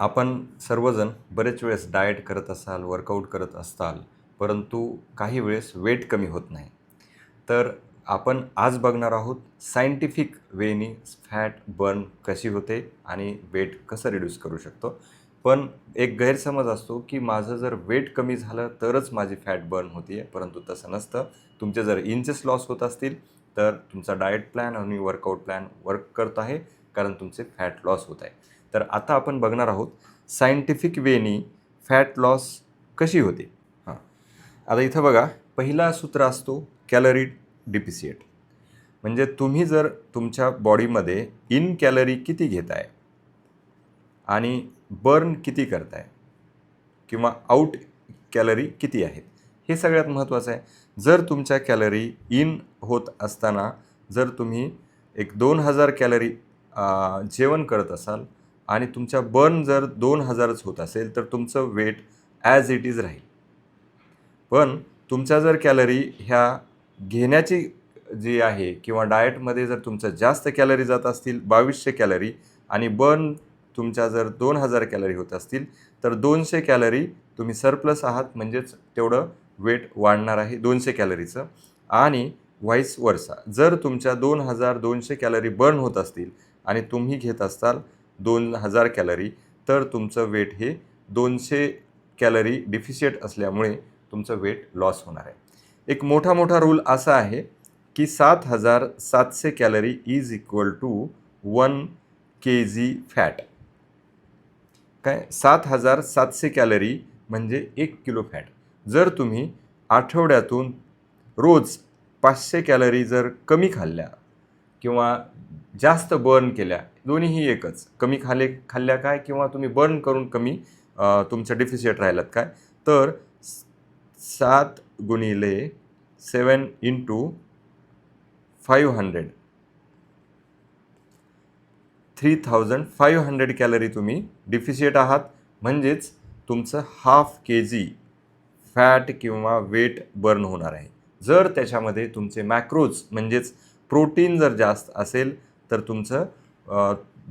आपण सर्वजण बरेच वेळेस डाएट करत असाल वर्कआउट करत असाल परंतु काही वेळेस वेट कमी होत नाही. तर आपण आज बघणार आहोत सायंटिफिक वेनी फॅट बर्न कशी होते आणि वेट कसं रिड्यूस करू शकतो. पण एक गैरसमज असतो की माझं जर वेट कमी झालं तरच माझी फॅट बर्न होती आहे परंतु तसं नसतं. तुमचे जर इंचेस लॉस होत असतील तर तुमचा डाएट प्लॅन आणि वर्कआउट प्लॅन वर्क करत आहे कारण तुमचे फॅट लॉस होत आहे. तर आता आपण बघणार आहोत सायंटिफिक वेनी फॅट लॉस कशी होते. हां. आता इथं बघा पहिला सूत्र असतो कॅलरी डिपिसिएट म्हणजे तुम्ही जर तुमच्या बॉडीमध्ये इन कॅलरी किती घेताय आणि बर्न किती करताय किंवा आउट कॅलरी किती आहेत हे सगळ्यात महत्त्वाचं आहे. जर तुमच्या कॅलरी इन होत असताना जर तुम्ही एक दोन हजार कॅलरी जेवण करत असाल आणि तुमच्या बर्न जर दोन हजारच होत असेल तर तुमचं वेट ॲज इट इज राहील. पण तुमच्या जर कॅलरी ह्या घेण्याची जी आहे किंवा डाएटमध्ये जर तुमचं जास्त कॅलरी जात असतील बावीसशे कॅलरी आणि बर्न तुमच्या जर दोन हजार कॅलरी होत असतील तर दोनशे कॅलरी तुम्ही सरप्लस आहात म्हणजेच तेवढं वेट वाढणार आहे दोनशे कॅलरीचं आणि व्हाईस वर्सा जर तुमच्या दोन हजार दोनशे कॅलरी बर्न होत असतील आणि तुम्ही घेत असताल दोन हजार कॅलरी तर तुमचं वेट हे दोनशे कॅलरी डिफिशिएट असल्यामुळे तुमचं वेट लॉस होणार आहे. एक मोठा मोठा रूल असा आहे की सात हजार सातशे calorie is equal to one K G fat. काय? सात हजार सातशे कॅलरी म्हणजे एक किलो फॅट. जर तुम्ही आठवड्यातून रोज पाचशे कॅलरी जर कमी खाल्ल्या किंवा जास्त बर्न केल्या दोन्हीही एकच. कमी खाले खाल्ल्या काय किंवा तुम्ही बर्न करून कमी तुमचं डिफिशिएट राहिलात काय? तर सात गुणिले seven into five hundred three thousand five hundred calorie तुम्ही डिफिशिएट आहात. म्हणजेच तुमचं हाफ के जी फॅट किंवा वेट बर्न होणार आहे. जर त्याच्यामध्ये तुमचे मॅक्रोज म्हणजेच प्रोटीन जर जास्त असेल तर तुमचं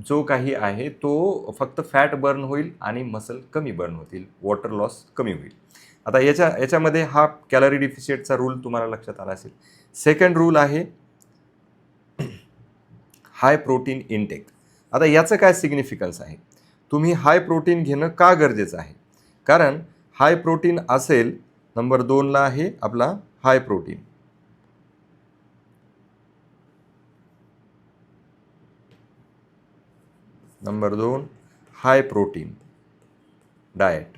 जो काही आहे तो फक्त फॅट बर्न होईल आणि मसल कमी बर्न होतील वॉटर लॉस कमी होईल. आता याच्या याच्यामध्ये हा कॅलरी डिफिशिएटचा रूल तुम्हाला लक्षात आला असेल. सेकंड रूल आहे हाय प्रोटीन इनटेक. आता याचं काय सिग्निफिकन्स आहे? तुम्ही हाय प्रोटीन घेणं का गरजेचं आहे? कारण हाय प्रोटीन असेल नंबर दोनला आहे आपला हाय प्रोटीन. नंबर दोन हाय प्रोटीन डाएट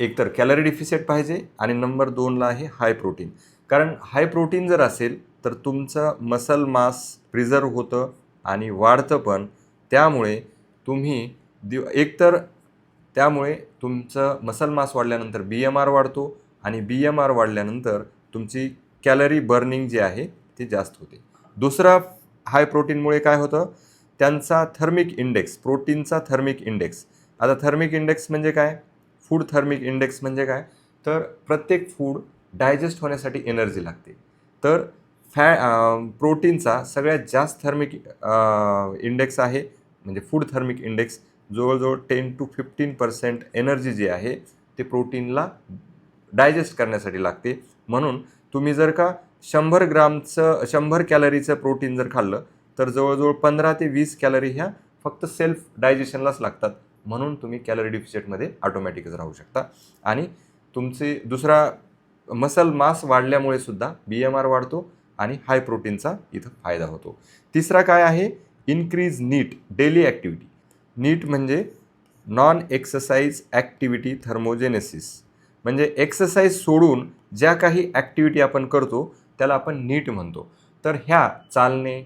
एकतर कॅलरी डिफिसिट पाहिजे आणि नंबर दोनला आहे हाय प्रोटीन कारण हाय प्रोटीन जर असेल तर तुमचं मसल मास प्रिझर्व होतं आणि वाढतं पण. त्यामुळे तुम्ही दिव एकतर त्यामुळे तुमचं मसल मास वाढल्यानंतर बी एम आर वाढतो आणि बी एम आर वाढल्यानंतर तुमची कॅलरी बर्निंग जी आहे ती जास्त होते. दुसरा हाय प्रोटीनमुळे काय होतं? त्यांचा थर्मिक इंडेक्स प्रोटीनचा थर्मिक इंडेक्स. आता थर्मिक इंडेक्स म्हणजे काय? फूड थर्मिक इंडेक्स म्हणजे काय? तर प्रत्येक फूड डायजेस्ट होण्यासाठी एनर्जी लागते. तर फॅ प्रोटीनचा सगळ्यात जास्त थर्मिक इंडेक्स आहे म्हणजे फूड थर्मिक इंडेक्स जवळजवळ ten to fifteen percent energy जी आहे ते प्रोटीनला डायजेस्ट करण्यासाठी लागते. म्हणून तुम्ही जर का शंभर ग्रामचं शंभर कॅलरीचं प्रोटीन जर खाल्लं तर जवळजवळ पंधरा ते वीस कॅलरी ह्या फक्त सेल्फ डायजेशनलाच लागतात. म्हणून तुम्ही कॅलरी डिफिशिटमध्ये ऑटोमॅटिकच राहू शकता. आणि तुमचे दुसरा मसल मास वाढल्यामुळे सुद्धा बी एम आर वाढतो आणि हाय प्रोटीनचा इथं फायदा होतो. तिसरा काय आहे? Increase NEAT daily activity. NEAT म्हणजे नॉन एक्सरसाइज ॲक्टिव्हिटी थर्मोजेनेसिस. म्हणजे एक्सरसाइज सोडून ज्या काही ॲक्टिव्हिटी आपण करतो त्याला आपण नीट म्हणतो. तर ह्या चालणे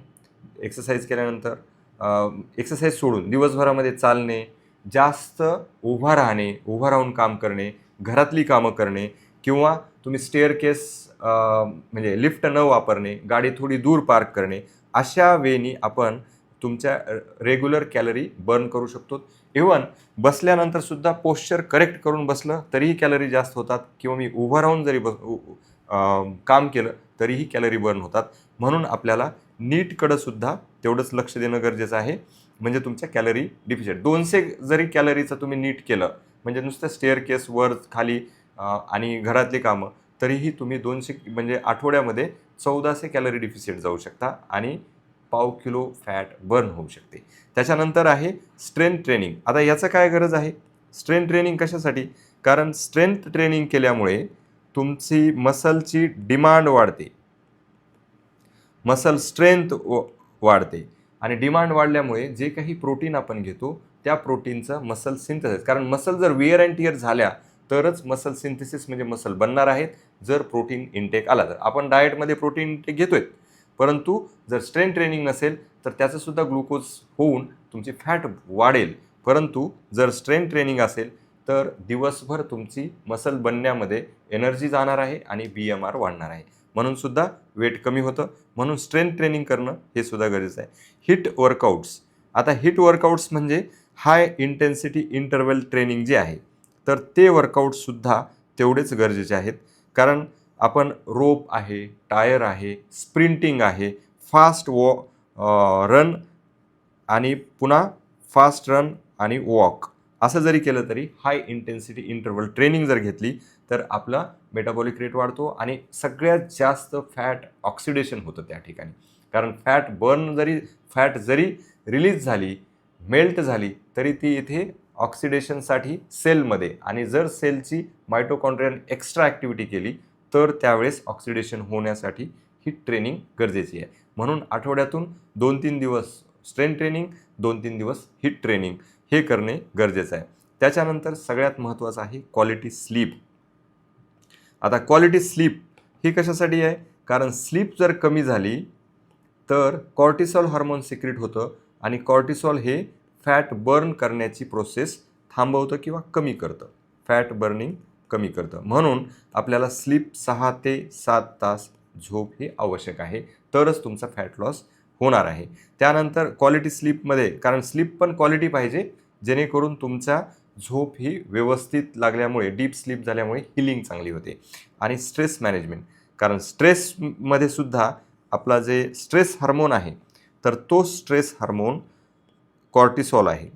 एक्सरसाइज केल्यानंतर एक्सरसाइज सोडून दिवसभरामध्ये चालणे जास्त उभा राहणे उभा राहून काम करणे घरातली कामं करणे किंवा तुम्ही स्टेअर केस म्हणजे लिफ्ट न वापरणे गाडी थोडी दूर पार्क करणे अशा वेनी आपण तुमच्या रेग्युलर कॅलरी बर्न करू शकतो. इवन बसल्यानंतर सुद्धा पोश्चर करेक्ट करून बसलं तरीही कॅलरी जास्त होतात किंवा मी उभं राहून जरी बस काम केलं तरीही कॅलरी बर्न होतात. म्हणून आपल्याला नीटकडं सुद्धा तेवढंच लक्ष देणं गरजेचं आहे. म्हणजे तुमच्या कॅलरी डिफिशियंट दोनशे जरी कॅलरीचं तुम्ही नीट केलं म्हणजे नुसतं स्टेअर केस वर खाली आणि घरातली कामं तरीही तुम्ही दोनशे म्हणजे आठवड्यामध्ये चौदाशे कॅलरी डिफिशियंट जाऊ शकता आणि पाव किलो फॅट बर्न होऊ शकते. त्याच्यानंतर आहे स्ट्रेंथ ट्रेनिंग. आता याचं काय गरज आहे? स्ट्रेंथ ट्रेनिंग कशासाठी? कारण स्ट्रेंथ ट्रेनिंग केल्यामुळे तुमची मसलची डिमांड वाढते. मसल स्ट्रेंथ वाढते. आणि डिमांड वाढल्यामुळे जे काही प्रोटीन आपण घेतो त्या प्रोटीनचं मसल सिंथेसिस कारण मसल जर विअर अँड टिअर झाल्या तरच मसल सिंथेसिस म्हणजे मसल बनणार आहेत जर प्रोटीन इनटेक आला तर. आपण डाएटमध्ये प्रोटीन इनटेक घेतोय परंतु जर स्ट्रेंथ ट्रेनिंग नसेल तर त्याचंसुद्धा ग्लुकोज होऊन तुमची फॅट वाढेल. परंतु जर स्ट्रेंथ ट्रेनिंग असेल तर दिवसभर तुमची मसल बनण्यामध्ये एनर्जी जाणार आहे आणि बी एम आर वाढणार आहे. म्हणून सुद्धा वेट कमी होतं. म्हणून स्ट्रेंथ ट्रेनिंग करणं हे सुद्धा गरजेचं आहे. हिट वर्कआउट्स आता हिट वर्कआउट्स म्हणजे हाय इंटेन्सिटी इंटरवल ट्रेनिंग जे आहे तर ते वर्कआउटसुद्धा तेवढेच गरजेचे आहेत. कारण आपण रोप आहे टायर आहे स्प्रिंटिंग आहे फास्ट वॉ रन आणि पुन्हा फास्ट रन आणि वॉक असं जरी केलं तरी हाय इंटेन्सिटी इंटरवल ट्रेनिंग जर घेतली तर आपला मेटाबॉलिक रेट वाढतो आणि सगळ्यात जास्त फॅट ऑक्सिडेशन होतं त्या ठिकाणी. कारण फॅट बर्न जरी फॅट जरी रिलीज झाली मेल्ट झाली तरी ती इथे ऑक्सिडेशनसाठी सेलमध्ये आणि जर सेलची मायटोकॉन्ड्रियन एक्स्ट्रा ॲक्टिव्हिटी केली तर त्यावेळेस ऑक्सिडेशन होण्यासाठी ही ट्रेनिंग गरजेची आहे. म्हणून आठवड्यातून दोन तीन दिवस स्ट्रेंथ ट्रेनिंग दोन तीन दिवस हिट ट्रेनिंग हे करणे गरजेचं आहे. त्याच्यानंतर सगळ्यात महत्त्वाचं आहे क्वालिटी स्लीप आता क्वालिटी स्लीप ही कशासाठी आहे? कारण स्लीप जर कमी झाली तर कॉर्टिसॉल हार्मोन सिक्रेट होतं आणि कॉर्टिसॉल हे फॅट बर्न करण्याची प्रोसेस थांबवतं किंवा कमी करतं. फॅट बर्निंग कमी करतं. म्हणून आपल्याला स्लीप सहा ते सात तास झोप हे आवश्यक आहे. तरच तुमचा फॅट लॉस होणार आहे. त्यानंतर क्वालिटी स्लीपमध्ये कारण स्लीप पण क्वालिटी पाहिजे जेणेकरून तुमचा झोप ही व्यवस्थित लागल्यामुळे डीप स्लीप झाल्यामुळे हिलिंग चांगली होते. आणि स्ट्रेस मॅनेजमेंट कारण स्ट्रेसमध्ये सुद्धा आपला जे स्ट्रेस हार्मोन आहे तर तो स्ट्रेस हार्मोन कॉर्टिसॉल आहे.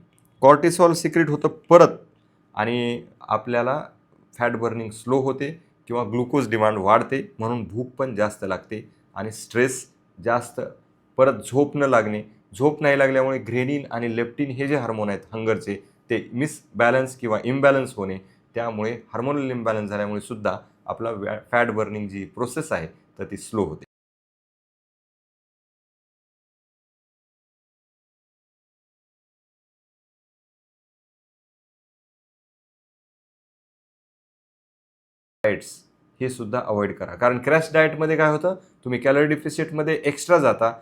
कॉर्टिसॉल सिक्रेट होतं परत आणि आपल्याला फॅट बर्निंग स्लो होते किंवा ग्लुकोज डिमांड वाढते म्हणून भूक पण जास्त लागते आणि स्ट्रेस जास्त परत झोप न लागणे झोप नाही लागल्यामुळे ग्रेनिन आणि लेप्टिन हे जे हार्मोन आहेत हंगरचे ते मिसबॅलन्स किंवा इम्बॅलन्स होणे त्यामुळे हार्मोनल इम्बॅलन्स झाल्यामुळे सुद्धा आपला वॅ फॅट बर्निंग जी प्रोसेस आहे तर ती स्लो होते. डाएट्स हे सुद्धा अवॉइड करा. कारण क्रॅश डाएटमध्ये काय होतं? तुम्ही कॅलरी डिफिसिटमध्ये एक्स्ट्रा जाता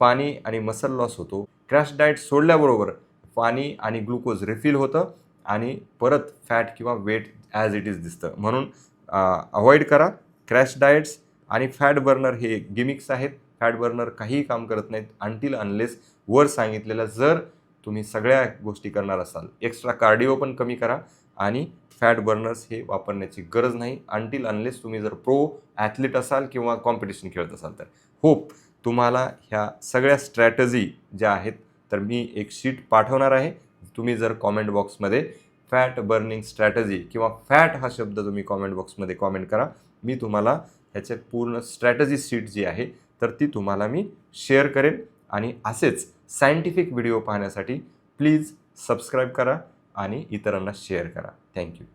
पाणी आणि मसल लॉस होतो. क्रॅश डाएट सोडल्याबरोबर पाणी आणि ग्लुकोज रिफिल होतं आणि परत फॅट किंवा वेट ॲज इट इज दिसतं. म्हणून अवॉइड करा. क्रॅश डाएट्स आणि फॅट बर्नर हे गिमिक्स आहेत. फॅट बर्नर काहीही काम करत नाहीत अनटिल अनलेस वर सांगितलेलं जर तुम्ही सगळ्या गोष्टी करणार असाल. एक्स्ट्रा कार्डिओ पण कमी करा आणि फॅट बर्नर्स हे वापरण्याची गरज नाही. अनटिल अनलेस तुम्ही जर प्रो ॲथलीट असाल किंवा कॉम्पिटिशन खेळत असाल तर. होप तुम्हाला ह्या सगळ्या स्ट्रॅटजी ज्या आहेत तर मी एक शीट पाठवणार आहे. तुम्ही जर कॉमेंट बॉक्समध्ये फॅट बर्निंग स्ट्रॅटजी किंवा फॅट हा शब्द तुम्ही कॉमेंट बॉक्समध्ये कॉमेंट करा. मी तुम्हाला ह्याचे पूर्ण स्ट्रॅटजी शीट जी आहे तर ती तुम्हाला मी शेअर करेन. आणि असेच सायंटिफिक व्हिडिओ पाहण्यासाठी प्लीज सबस्क्राईब करा आणि इतरांना शेअर करा. थँक्यू